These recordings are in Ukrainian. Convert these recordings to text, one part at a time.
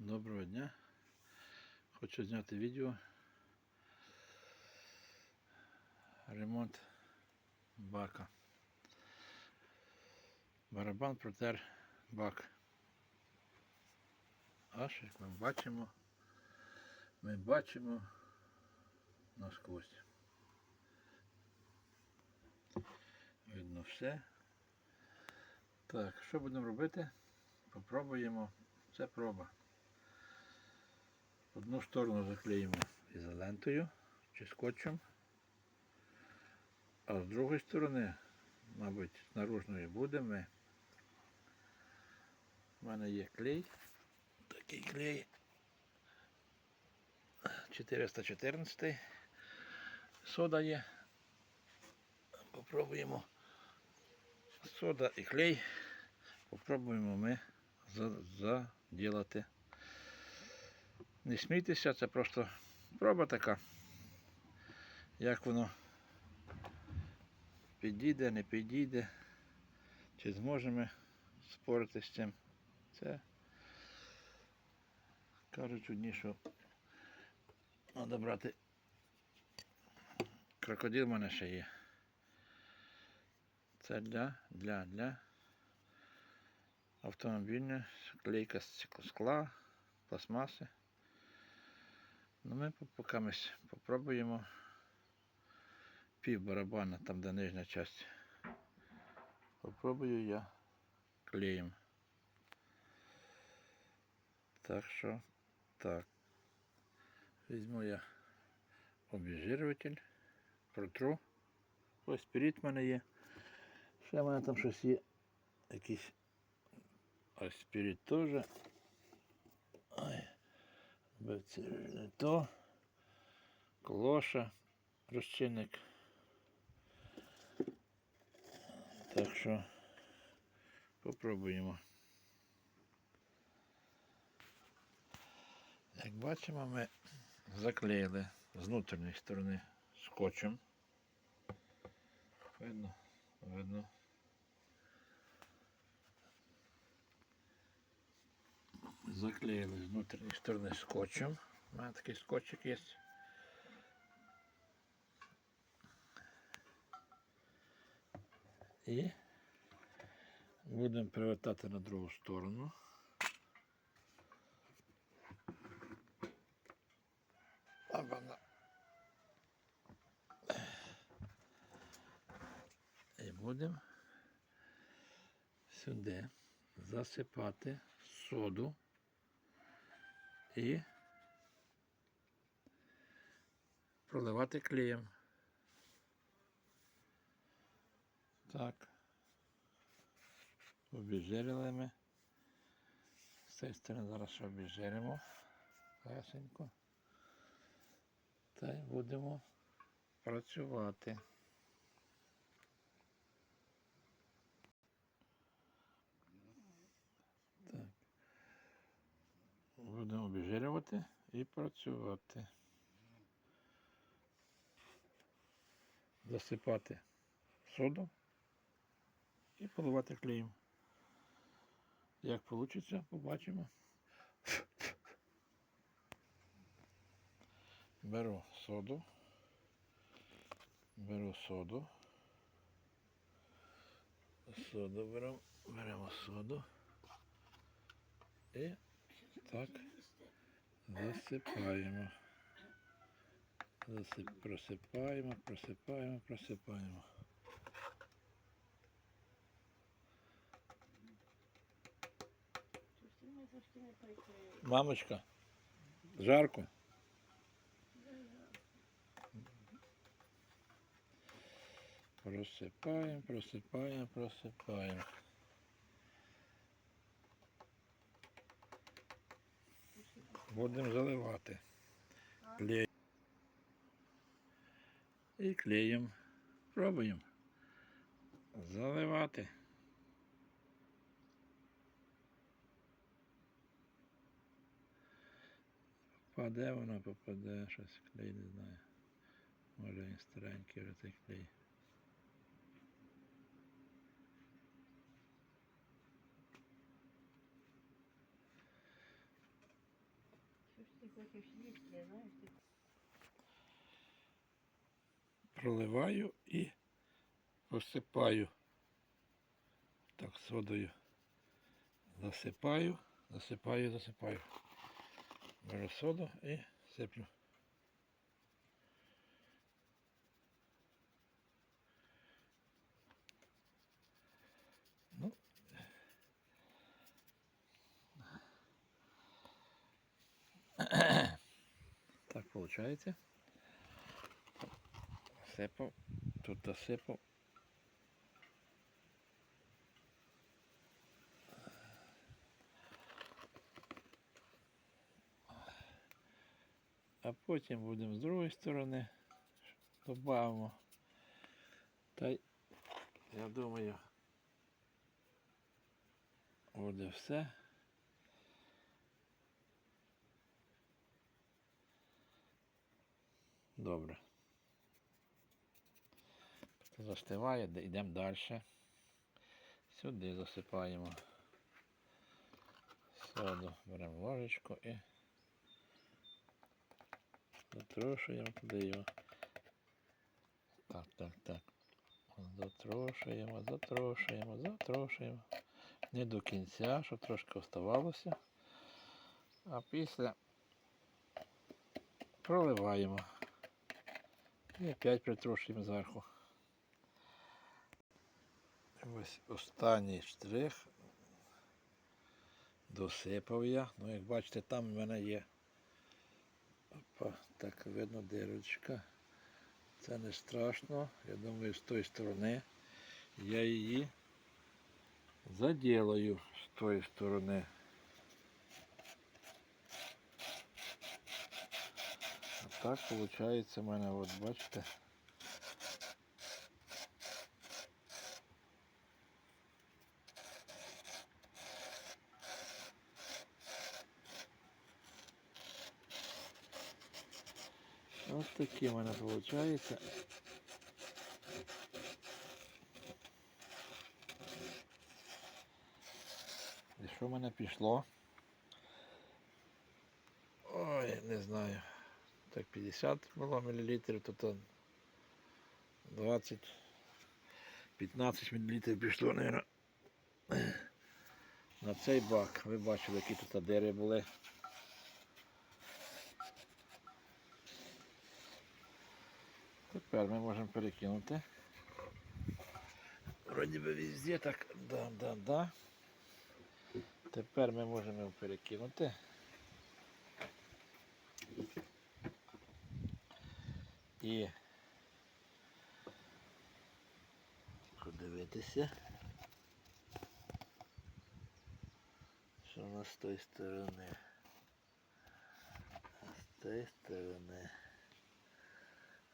Доброго дня. Хочу зняти відео. Ремонт бака. Барабан протер бак. Аж як ми бачимо, ми бачимо насквозь. Видно все. Так, що будемо робити? Попробуємо. Це проба. Одну сторону заклеїмо ізолентою чи скотчем, а з другої сторони, мабуть, з наружної будемо. У мене є клей. Такий клей 414. Сода є. Попробуємо. Сода і клей. Попробуємо ми за- заділати. Не смійтеся, це просто проба така. Як воно підійде, не підійде, чи зможемо спорити з цим. Це кажуть одні, що треба брати. Крокодил в мене ще є. Це для, для, для автомобільне, клейка з скла, пластмаси. Ну, ми по- поки ми с- попробуємо пів барабана, там де нижня часть. Попробую я клеєм. Так що, так. Візьму я обезжирюватель, протру. Ось спирит в мене є. Ще в мене там щось є. Якийсь ось спирит теж. Ой. Бо не то. Клоша, розчинник. Так що попробуємо. Як бачимо, ми заклеїли з внутрішньої сторони скотчем. Видно, видно. Заклеїли з внутрішньої сторони скотчем. У мене такий скотчик є. І будемо привертати на другу сторону. І будемо сюди засипати соду і проливати клеєм. Так. Обіжирили ми. З цієї сторони зараз обіжиримо. Гасенько. Та й будемо працювати. Будемо обіжирювати і працювати. Засипати соду і поливати клеєм. Як вийде, побачимо. Беру соду. Беру соду. Соду беремо, беремо соду. І так засипаємо. Засип, просипаємо, просипаємо, просипаємо. Мамочка, жарко. Просипаємо, просипаємо, просипаємо. Будемо заливати. Клей. І клеєм. Пробуємо. Заливати. Попаде воно, попаде, щось клей, не знаю. Може він старенький вже цей клей. Проливаю і посипаю. Так, содою. Засипаю, засипаю, засипаю. Беру соду і сиплю. Виходить. Сипав, тут досипав. А потім будемо з другої сторони додамо. Та я думаю, буде все. Добре. Застиває, йдемо далі. Сюди засипаємо соду, беремо ложечку і затрушуємо туди його. Так, так, так. Затрушуємо, затрушуємо, затрушуємо. Не до кінця, щоб трошки оставалося. А після проливаємо. І опять притрушуємо зверху. Ось останній штрих. Досипав я. Ну, як бачите, там в мене є. Опа, так видно дирочка. Це не страшно. Я думаю, з тої сторони я її заділаю з тої сторони. Так виходить в мене, от бачите. Ось такі в мене виходить. І що в мене пішло? Ой, не знаю. Так 50 було мілілітрів, то то 20, 15 мілілітрів пішло, мабуть. На цей бак. Ви бачили, які тут дири були. Тепер ми можемо перекинути. Вроді би везде так, да, да, да. Тепер ми можемо його перекинути. І подивитися. Що у нас з тої сторони? А з тієї сторони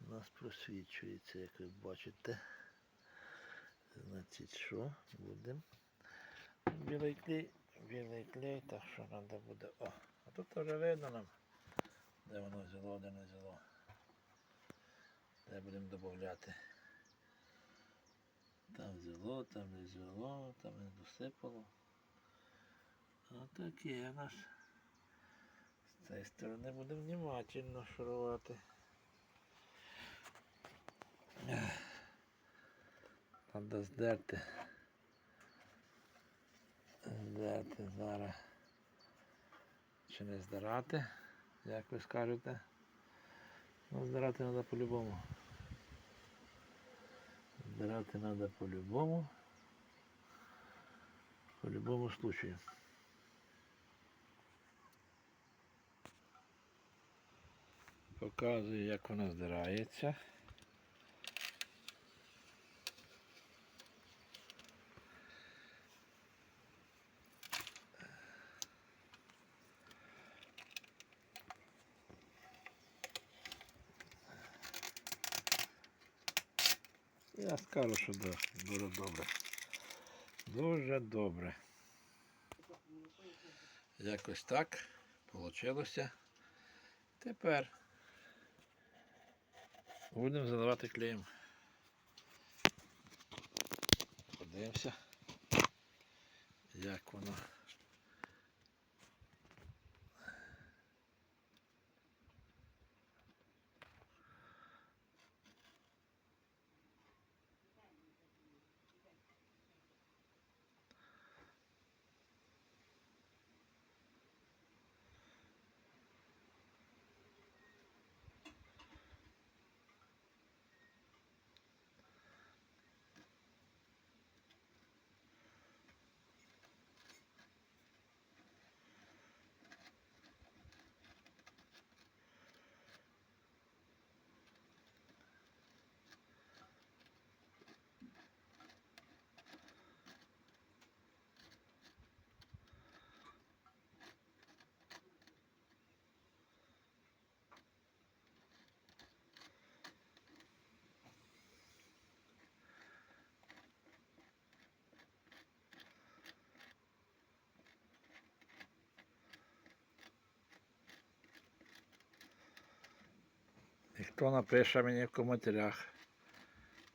у нас просвічується, як ви бачите. Значить, що будемо? Білий клей, білий клей, так що треба буде. О, а тут вже видно нам, де воно взяло, де не взяло. Де будемо додати. Там взяло, там не взяло, там не досипало. Отаке у нас. З цієї сторони будемо внимательно шурувати. Треба здерти. Здерти зараз. Чи не здирати, як ви скажете. Ну, треба по-любому. Здирати треба по-любому. По-любому случаю. Показую, як вона здирається. Я скажу, що дуже добре. Дуже добре. Якось так вийшло. Тепер будемо заливати клеєм. Подивимося, як воно. Хто напише мені в коментарях,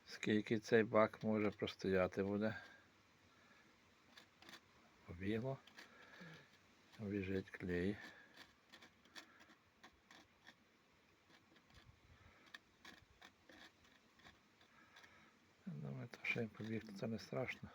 скільки цей бак може простояти буде. Побігло. Біжить клей. Думаю, то, він побіг, то це не страшно.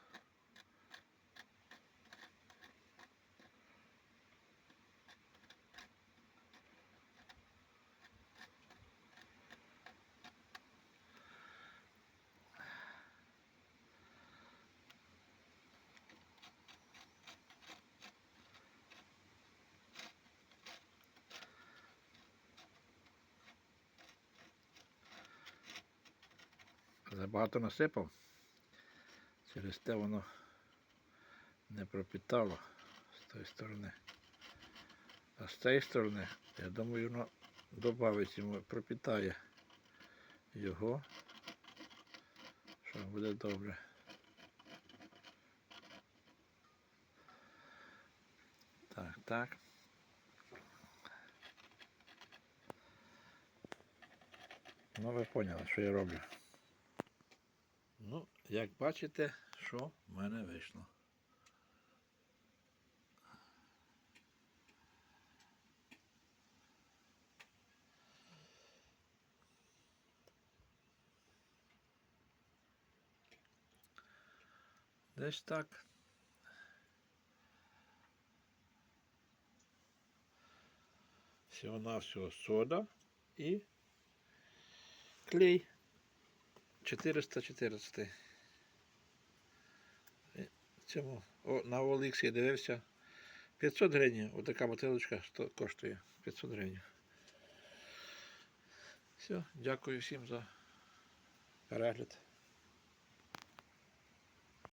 Забагато насипав. Через те воно не пропітало з тої сторони. А з цієї сторони, я думаю, воно додавить йому, пропітає його, що буде добре. Так, так. Ну, ви поняли, що я роблю. Ну, як бачите, що в мене вийшло. Десь так. Всього-навсього сода і клей. 414. Е, Цьому о, на OLX я дивився. 500 гривень. Отака бутилочка коштує 500 гривень. Все, дякую всім за перегляд.